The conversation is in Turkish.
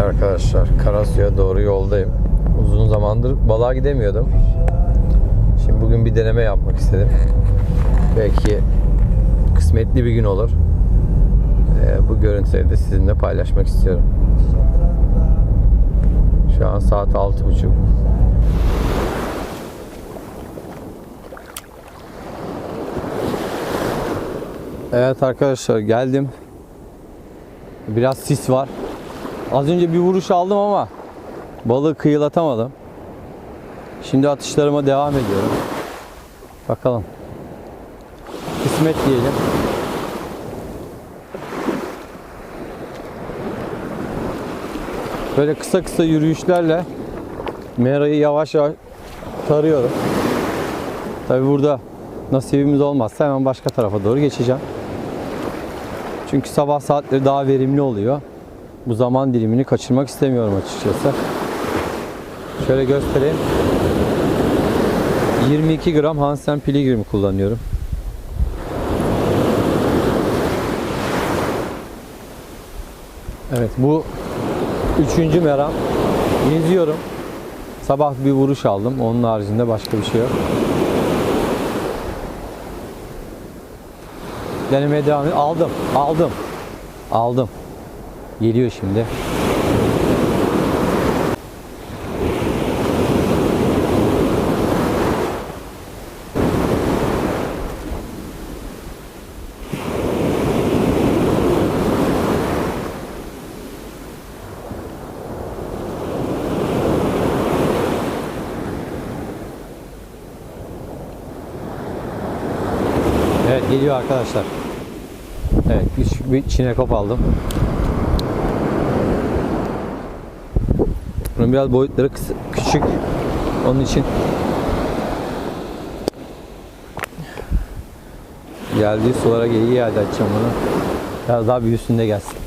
Arkadaşlar Karasu'ya doğru yoldayım. Uzun zamandır balığa gidemiyordum. Şimdi bugün bir deneme yapmak istedim. Belki kısmetli bir gün olur. Ee, bu görüntüleri de sizinle paylaşmak istiyorum. Şu an saat 6.30. Evet arkadaşlar geldim. Biraz sis var. Az önce bir vuruş aldım ama balığı kıyılatamadım. Şimdi atışlarıma devam ediyorum. Bakalım. Kısmet diyelim. Böyle kısa kısa yürüyüşlerle merayı yavaş yavaş tarıyorum. Tabi burada nasibimiz olmazsa hemen başka tarafa doğru geçeceğim. Çünkü sabah saatleri daha verimli oluyor. Bu zaman dilimini kaçırmak istemiyorum açıkçası. Şöyle göstereyim. 22 gram Hansen Pilgrim kullanıyorum. Evet bu üçüncü meram. Geziyorum. Sabah bir vuruş aldım. Onun haricinde başka bir şey yok. Denemeye devam ediyorum. Aldım. Aldım. Aldım. Geliyor şimdi. Evet geliyor arkadaşlar. Evet bir, çinekop aldım. Bunun biraz boyutları küçük. Onun için geldiği sulara iyi yerde açacağım bunu. Biraz daha büyüsün de gelsin.